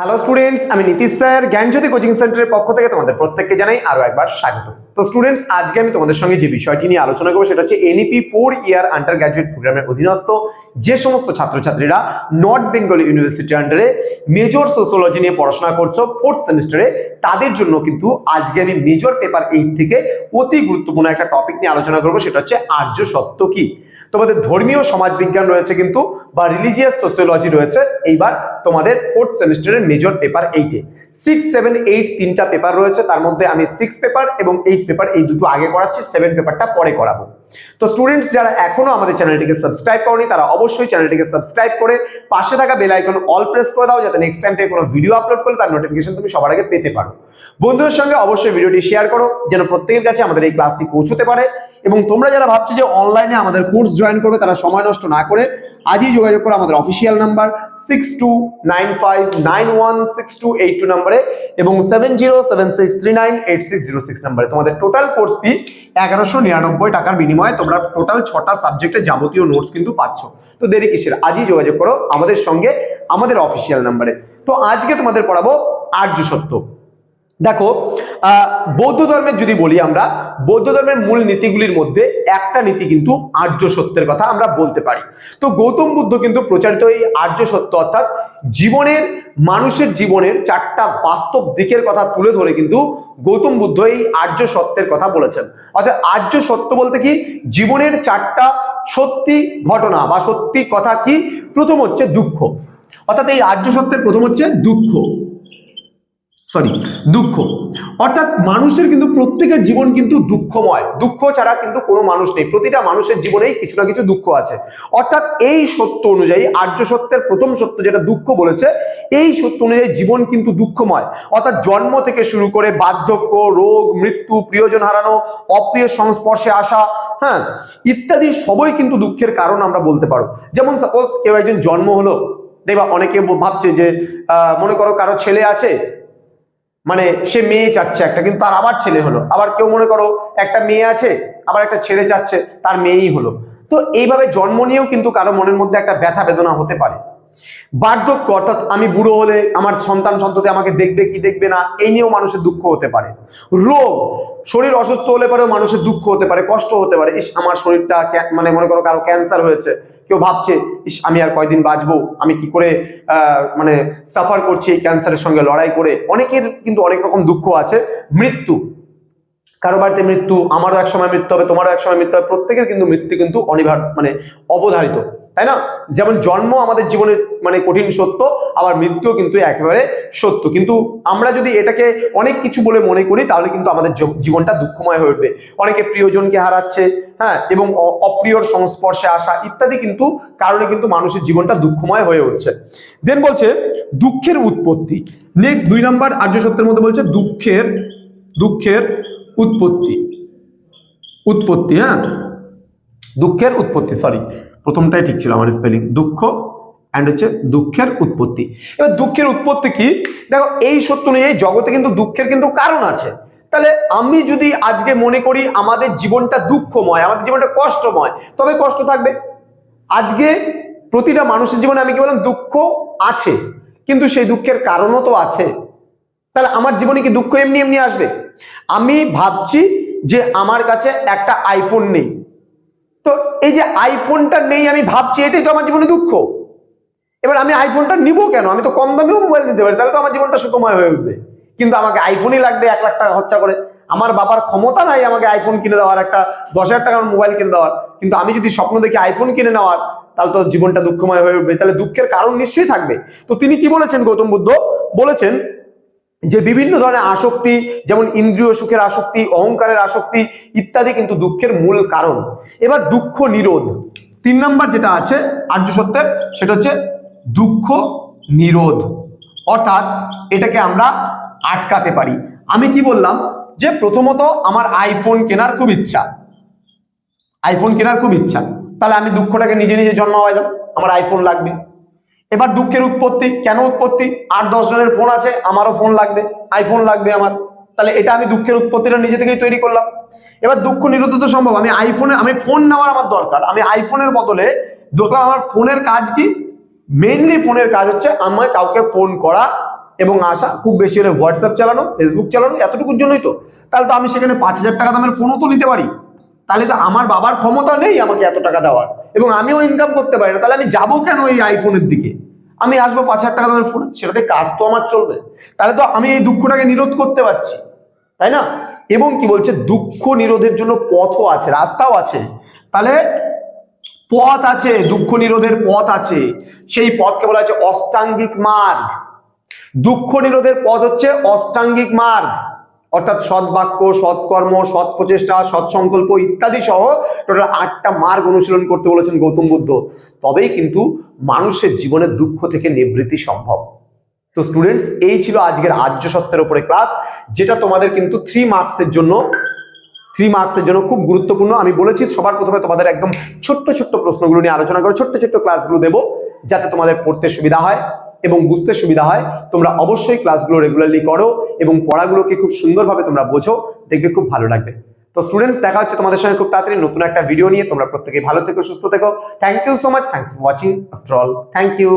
Hello students আমি Nitish sir, জ্ঞানজ্যোতি coaching সেন্টারের পক্ষ থেকে তোমাদের প্রত্যেককে জানাই আরও একবার স্বাগত। তো স্টুডেন্টস আজকে আমি তোমাদের সঙ্গে যে বিষয়টি নিয়ে আলোচনা করব সেটা হচ্ছে NEP four year undergraduate প্রোগ্রামের অধীনস্থ যে সমস্ত ছাত্রছাত্রীরা নর্থ বেঙ্গল ইউনিভার্সিটি আন্ডারে মেজর সোশ্যোলজি নিয়ে পড়াশোনা করছ ফোর্থ সেমিস্টারে তাদের জন্য কিন্তু আজকে আমি মেজর পেপার এইট থেকে অতি গুরুত্বপূর্ণ একটা টপিক নিয়ে আলোচনা করব, সেটা হচ্ছে আর্য সত্য কি? তোমাদের ধর্মীয় সমাজবিজ্ঞান রয়েছে কিন্তু বা রিলিজিয়াস সোসিওলজি রয়েছে, এইবার তোমাদের ফোর্থ সেমিস্টারের মেজর পেপার এইটে সিক্স সেভেন এইট তিনটা পেপার রয়েছে। তার মধ্যে আমি সিক্স পেপার এবং এইট পেপার এই দুটো আগে করাচ্ছি সেভেন পেপারটা পরে করাবো। তো স্টুডেন্টস যারা এখনও আমাদের চ্যানেলটিকে সাবস্ক্রাইব করনি, তারা অবশ্যই চ্যানেলটিকে সাবস্ক্রাইব করে পাশে থাকা বেল আইকন অল প্রেস করে দাও, যাতে নেক্সট টাইম থেকে কোনো ভিডিও আপলোড করলে তার নোটিফিকেশন তুমি সবার আগে পেতে পারো। বন্ধুদের সঙ্গে অবশ্যই ভিডিওটি শেয়ার করো, যেন প্রত্যেকের কাছে আমাদের এই ক্লাসটি পৌঁছতে পারে। এবং তোমরা যারা ভাবছ যে অনলাইনে আমাদের কোর্স জয়েন করবে, তারা সময় নষ্ট না করে আজই যোগাযোগ করো আমাদের official number six two nine five nine one six two eight two নাম্বারে এবং seven zero seven six three nine eight six zero six নাম্বারে তোমাদের টোটাল কোর্স ফি এগারোশো নিরানব্বই টাকার বিনিময়ে তোমরা টোটাল ছটা সাবজেক্টের যাবতীয় নোটস কিন্তু পাচ্ছ। তো দেরি কিসের? আজই যোগাযোগ করো আমাদের সঙ্গে, আমাদের অফিসিয়াল নাম্বারে তো আজকে তোমাদের পড়াবো আর্য সত্য। দেখো বৌদ্ধ ধর্মের যদি বলি আমরা, বৌদ্ধ ধর্মের মূল নীতিগুলির মধ্যে একটা নীতি কিন্তু আর্য সত্যের কথা আমরা বলতে পারি। তো গৌতম বুদ্ধ কিন্তু প্রচারিত এই আর্য সত্য অর্থাৎ জীবনের, মানুষের জীবনের চারটা বাস্তব দিকের কথা তুলে ধরে কিন্তু গৌতম বুদ্ধ এই আর্য সত্যের কথা বলেছেন। অর্থাৎ আর্য সত্য বলতে কি? জীবনের চারটা সত্যি ঘটনা বা সত্যি কথা কি? প্রথম হচ্ছে দুঃখ। অর্থাৎ এই আর্য সত্যের প্রথম হচ্ছে দুঃখ। সরি দুঃখ। অর্থাৎ মানুষের কিন্তু প্রত্যেকের জীবন কিন্তু দুঃখময়। দুঃখ ছাড়া কিন্তু কোনো মানুষ নেই। প্রতিটা মানুষের জীবনেই কিছু না কিছু দুঃখ আছে। অর্থাৎ এই সত্য অনুযায়ী, আর্য সত্যের প্রথম সত্য যেটা দুঃখ বলেছে, এই সত্য অনুযায়ী জীবন কিন্তু দুঃখময়। অর্থাৎ জন্ম থেকে শুরু করে বার্ধক্য, রোগ, মৃত্যু, প্রিয়জন হারানো, অপ্রিয় সংস্পর্শে আসা হ্যাঁ ইত্যাদি সবই কিন্তু দুঃখের কারণ আমরা বলতে পারো। যেমন সাপোজ কেউ একজন জন্ম হলো, দেখবা অনেকে ভাবছে যে মনে করো কারও ছেলে আছে মানে সে মেয়ে চাচ্ছে একটা, কিন্তু তার আবার ছেলে হলো। আবার কেউ মনে করো একটা মেয়ে আছে, আবার একটা ছেলে চাচ্ছে, তার মেয়েই হলো। তো এইভাবে জন্ম নিয়েও কিন্তু কারও মনের মধ্যে একটা ব্যথা বেদনা হতে পারে। বার্ধক্য, অর্থাৎ আমি বুড়ো হলে আমার সন্তান সন্ততি আমাকে দেখবে কি দেখবে না, এই নিয়েও মানুষের দুঃখ হতে পারে। রোগ, শরীর অসুস্থ হলে পরেও মানুষের দুঃখ হতে পারে, কষ্ট হতে পারে। আমার শরীরটা মানে মনে করো কারও ক্যান্সার হয়েছে কেউ ভাবছে, ইস, আমি আর কয়দিন বাঁচবো? আমি কি করে মানে সাফার করছি এই ক্যান্সারের সঙ্গে লড়াই করে? অনেকের কিন্তু অনেক রকম দুঃখ আছে। মৃত্যু। কারও বাড়িতে মৃত্যু, আমারও এক সময় মৃত্যু হবে, তোমারও এক সময় মৃত্যু হবে। প্রত্যেকের কিন্তু মৃত্যু কিন্তু অনিবার মানে অবধারিত। তাই না? যেমন জন্ম আমাদের জীবনের মানে কঠিন সত্য, আবার মৃত্যুও কিন্তু একেবারে সত্য। কিন্তু আমরা যদি এটাকে অনেক কিছু বলে মনে করি, তাহলে কিন্তু আমাদের জীবনটা দুঃখময় হয়ে উঠবে। অনেকে প্রিয়জনকে হারাচ্ছে হ্যাঁ এবং অপ্রিয়র সংস্পর্শে আসা ইত্যাদি কিন্তু কারণে কিন্তু মানুষের জীবনটা দুঃখময় হয়ে উঠছে। দেন বলছে, দুঃখের উৎপত্তি। নেক্সট দুই নম্বর আর্য সত্যের মধ্যে বলছে, দুঃখের দুঃখের উৎপত্তি। উৎপত্তি হ্যাঁ? দুঃখের উৎপত্তি সরি প্রথমটাই ঠিক ছিল আমার স্পেলিং দুঃখ অ্যান্ড হচ্ছে দুঃখের উৎপত্তি। এবার দুঃখের উৎপত্তি কি? দেখো, এই সত্য অনুযায়ী জগতে কিন্তু দুঃখের কিন্তু কারণ আছে। তাহলে আমি যদি আজকে মনে করি আমাদের জীবনটা দুঃখময়, আমাদের জীবনটা কষ্টময়, তবে কষ্ট থাকবে। আজকে প্রতিটা মানুষের জীবনে আমি কি বললাম? দুঃখ আছে, কিন্তু সেই দুঃখের কারণও তো আছে। তাহলে আমার জীবনে কি দুঃখ এমনি এমনি আসবে? আমি ভাবছি যে আমার কাছে একটা আইফোন নেই। তো এই যে আইফোনটা নেই, আমি ভাবছি এটাই তো আমার জীবনে দুঃখ। এবার আমি আইফোনটা নিব কেন? আমি তো কম দামেও মোবাইল নিতে পারি, তাহলে তো আমার জীবনটা সুখময় হয়ে উঠবে। কিন্তু আমাকে আইফোনই লাগবে, এক লাখ টাকা খরচা করে। আমার বাবার ক্ষমতা নাই আমাকে আইফোন কিনে দেওয়ার, একটা দশ হাজার টাকার মোবাইল কিনে দেওয়ার। কিন্তু আমি যদি স্বপ্ন দেখি আইফোন কিনে নেওয়ার, তাহলে তো জীবনটা দুঃখময় হয়ে উঠবে। তাহলে দুঃখের কারণ নিশ্চয়ই থাকবে। তো তিনি কি বলেছেন, গৌতম বুদ্ধ? বলেছেন যে বিভিন্ন ধরনের আসক্তি, যেমন ইন্দ্রিয় সুখের আসক্তি, অহংকারের আসক্তি ইত্যাদি কিন্তু দুঃখের মূল কারণ। এবার দুঃখ নিরোধ। তিন নম্বর যেটা আছে, আর্য সত্যের, সেটা হচ্ছে দুঃখ নিরোধ। অর্থাৎ এটাকে আমরা আটকাতে পারি। আমি কি বললাম যে প্রথমত আমার আইফোন কেনার খুব ইচ্ছা। আইফোন কেনার খুব ইচ্ছা। তাহলে আমি দুঃখটাকে নিজে নিজে জন্মাবাইলাম আমার আইফোন লাগবে। এবার দুঃখের উৎপত্তি, কেন উৎপত্তি? আট, দশ জনের ফোন আছে, আমারও ফোন লাগবে আইফোন লাগবে আমার। তাহলে এটা আমি দুঃখের উৎপত্তিটা নিজে থেকেই তৈরি করলাম। এবার দুঃখ নিরোধ তো সম্ভব, আমি আইফোনে আমি ফোন নেওয়ার আমার দরকার। আমি আইফোনের বদলে দেখলাম আমার ফোনের কাজ কি? মেইনলি ফোনের কাজ হচ্ছে আমার কাউকে ফোন করা এবং আসা, খুব বেশি হলে হোয়াটসঅ্যাপ চালানো ফেসবুক চালানো, এতটুকুর জন্যই তো। তাহলে তো আমি সেখানে পাঁচ হাজার টাকা দামের ফোনও তো নিতে পারি। তাহলে তো আমার বাবার ক্ষমতা নেই আমাকে এত টাকা দেওয়ার। এবং আমিও ইনকাম করতে পারি না, তাহলে আমি যাব কেন এই আইফোনের দিকে? আমি আসব পাঁচ হাজার টাকা দামের ফোন সেটাতে কাজ তো আমার চলবে। তাহলে তো আমি এই দুঃখটাকে নিরোধ করতে পারছি, তাই না? এবং কি বলছে, দুঃখ নিরোধের জন্য পথও আছে, রাস্তাও আছে। তাহলে পথ আছে, দুঃখ নিরোধের পথ আছে। সেই পথকে বলা হচ্ছে অষ্টাঙ্গিক মার্গ। দুঃখ নিরোধের পথ হচ্ছে অষ্টাঙ্গিক মার্গ। অর্থাৎ সৎ বাক্য সৎকর্ম সৎ প্রচেষ্টা, সৎ সংকল্প ইত্যাদি সহ টোটাল আটটা মার্গ অনুশীলন করতে বলেছেন গৌতম বুদ্ধ। তবেই কিন্তু মানুষের জীবনের দুঃখ থেকে নিবৃত্তি সম্ভব। তো স্টুডেন্টস এই ছিল আজকের আর্য সত্যের উপরে ক্লাস যেটা তোমাদের কিন্তু থ্রি মার্কসের জন্য থ্রি মার্কসের জন্য খুব গুরুত্বপূর্ণ। আমি বলেছি, সবার প্রথমে তোমাদের একদম ছোট্ট ছোট্ট প্রশ্নগুলো নিয়ে আলোচনা করে ছোট্ট ছোট্ট ক্লাসগুলো দেবো, যাতে তোমাদের পড়তে সুবিধা হয়। এবং বুঝতে সুবিধা হয়, তোমরা অবশ্যই ক্লাসগুলো রেগুলারলি করো এবং পড়াগুলোকে খুব সুন্দরভাবে তোমরা বোঝো, দেখবে খুব ভালো লাগবে। তো স্টুডেন্টস দেখা হচ্ছে তোমাদের সঙ্গে খুব তাড়াতাড়ি নতুন একটা ভিডিও নিয়ে। তোমরা প্রত্যেকে ভালো থেকো, সুস্থ থেকো। Thank you so much thanks for watching after all thank you